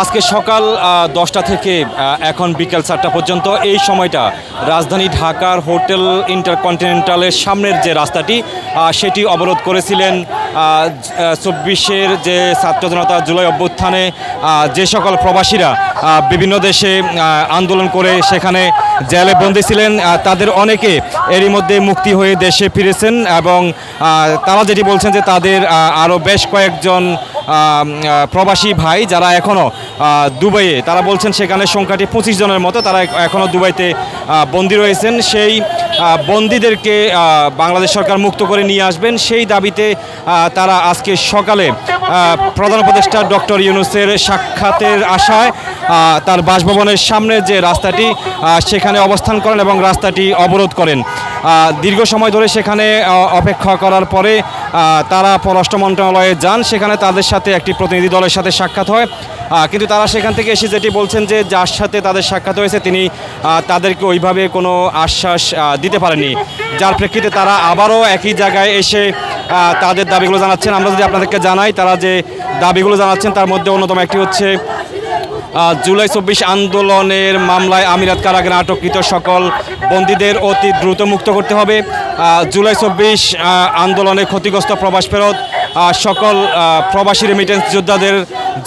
আজকে সকাল দশটা থেকে এখন বিকেল চারটা পর্যন্ত এই সময়টা রাজধানী ঢাকার হোটেল ইন্টারকন্টিনেন্টালের সামনের যে রাস্তাটি সেটি অবরোধ করেছিলেন চব্বিশের যে ছাত্র জনতা জুলাই অভ্যুত্থানে যে সকল প্রবাসীরা বিভিন্ন দেশে আন্দোলন করে সেখানে জেলে বন্দি ছিলেন তাদের অনেকে এরই মধ্যে মুক্তি হয়ে দেশে ফিরেছেন এবং তারা যেটি বলছেন যে তাদের আরও বেশ কয়েকজন প্রবাসী ভাই যারা এখনও দুবাইয়ে, তারা বলছেন সেখানে সংখ্যাটি পঁচিশ জনের মতো, তারা এখনও দুবাইতে বন্দী রয়েছেন। সেই বন্দীদেরকে বাংলাদেশ সরকার মুক্ত করে নিয়ে আসবেন। সেই দাবিতে তারা আজকে সকালে প্রধান উপদেষ্টা ডক্টর ইউনুসের সাক্ষাতের আশায় তার বাসভবনের সামনে যে রাস্তাটি সেখানে অবস্থান করেন এবং রাস্তাটি অবরোধ করেন। দীর্ঘ সময় ধরে সেখানে অপেক্ষা করার পরে তারা পররাষ্ট্র মন্ত্রণালয়ে যান, সেখানে তাদের সাথে একটি প্রতিনিধি দলের সাথে সাক্ষাৎ হয়। কিন্তু তারা সেখান থেকে এসে যেটি বলছেন যে, যার সাথে তাদের সাক্ষাৎ হয়েছে, তিনি তাদেরকে ওইভাবে কোনো আশ্বাস দিতে পারেননি। যার প্রেক্ষিতে তারা আবারও একই জায়গায় এসে তাদের দাবিগুলো জানাচ্ছেন। আমরা যদি আপনাদেরকে জানাই, তারা যে দাবিগুলো জানাচ্ছেন, তার মধ্যে অন্যতম একটি হচ্ছে জুলাই চব্বিশ আন্দোলনের মামলায় আমিরাত কারাগারে আটককৃত সকল বন্দীদের অতি দ্রুত মুক্ত করতে হবে। জুলাই চব্বিশ আন্দোলনে ক্ষতিগ্রস্ত প্রবাস ফেরত সকল প্রবাসী রেমিটেন্স যোদ্ধাদের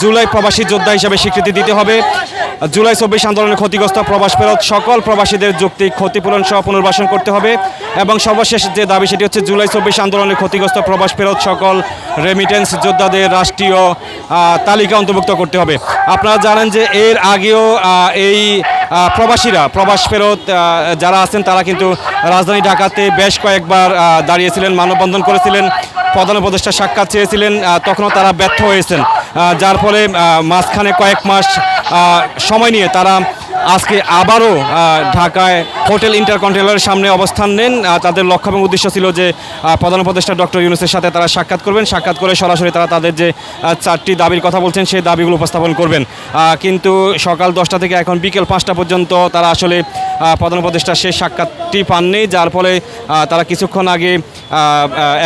জুলাই প্রবাসী যোদ্ধা হিসেবে স্বীকৃতি দিতে হবে। জুলাই চব্বিশ আন্দোলনে ক্ষতিগ্রস্ত প্রবাস ফেরত সকল প্রবাসীদের যৌক্তিক ক্ষতিপূরণ সহ পুনর্বাসন করতে হবে এবং সর্বশেষ যে দাবি সেটি হচ্ছে জুলাই চব্বিশ আন্দোলনে ক্ষতিগ্রস্ত প্রবাস ফেরত সকল রেমিটেন্স যোদ্ধাদের রাষ্ট্রীয় তালিকা অন্তর্ভুক্ত করতে হবে। আপনারা জানেন যে এর আগেও এই প্রবাসীরা, প্রবাস ফেরত যারা আছেন তারা কিন্তু রাজধানী ঢাকাতে বেশ কয়েকবার দাঁড়িয়েছিলেন, মানববন্ধন করেছিলেন, প্রধান উপদেষ্টা সাক্ষাৎ চেয়েছিলেন তখনও তারা ব্যর্থ হয়েছেন। যার ফলে মাঝখানে কয়েক মাস সময় নিয়ে তারা আজকে আবারও ঢাকায় হোটেল ইন্টারকন্টিনেন্টালের সামনে অবস্থান নেন। তাদের লক্ষ্য এবং উদ্দেশ্য ছিল যে প্রধান উপদেষ্টা ডক্টর ইউনুসের সাথে তারা সাক্ষাৎ করবেন। সাক্ষাৎ করে সরাসরি তারা তাদের যে চারটি দাবির কথা বলছেন, সেই দাবিগুলো উপস্থাপন করবেন। কিন্তু সকাল দশটা থেকে এখন বিকেল পাঁচটা পর্যন্ত তারা আসলে প্রধান উপদেষ্টা সেই সাক্ষাৎটি পাননি, যার ফলে তারা কিছুক্ষণ আগে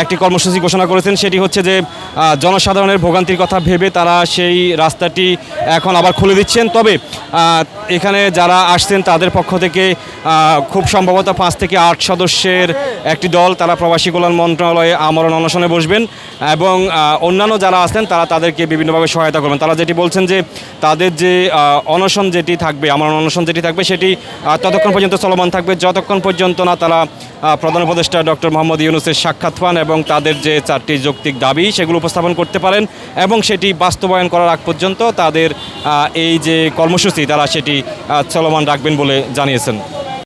একটি কর্মসূচি ঘোষণা করেছেন, সেটি হচ্ছে যে জনসাধারণের ভোগান্তির কথা ভেবে তারা সেই রাস্তাটি এখন আবার খুলে দিচ্ছেন। তবে এখানে যারা আসছেন তাদের পক্ষ থেকে খুব সম্ভবত পাঁচ থেকে আট সদস্যের একটি দল তারা প্রবাসী কল্যাণ মন্ত্রণালয়ে আমরণ অনশনে বসবেন এবং অন্যান্য যারা আছেন তারা তাদেরকে বিভিন্নভাবে সহায়তা করবেন। তারা যেটি বলছেন যে, তাদের যে অনশন যেটি থাকবে, আমরণ অনশন যেটি থাকবে, সেটি ততক্ষণ পর্যন্ত চলমান থাকবে। যতক্ষণ পর্যন্ত না তারা প্রধান উপদেষ্টা ডক্টর মোহাম্মদ ইউনুসের সাক্ষাৎ পান এবং তাদের যে চারটি যৌক্তিক দাবি সেগুলো উপস্থাপন করতে পারেন এবং সেটি বাস্তবায়ন করার আগ পর্যন্ত তাদের এই যে কর্মসূচি, তারা সেটি চলমান রাখবেন বলে জানিয়েছেন।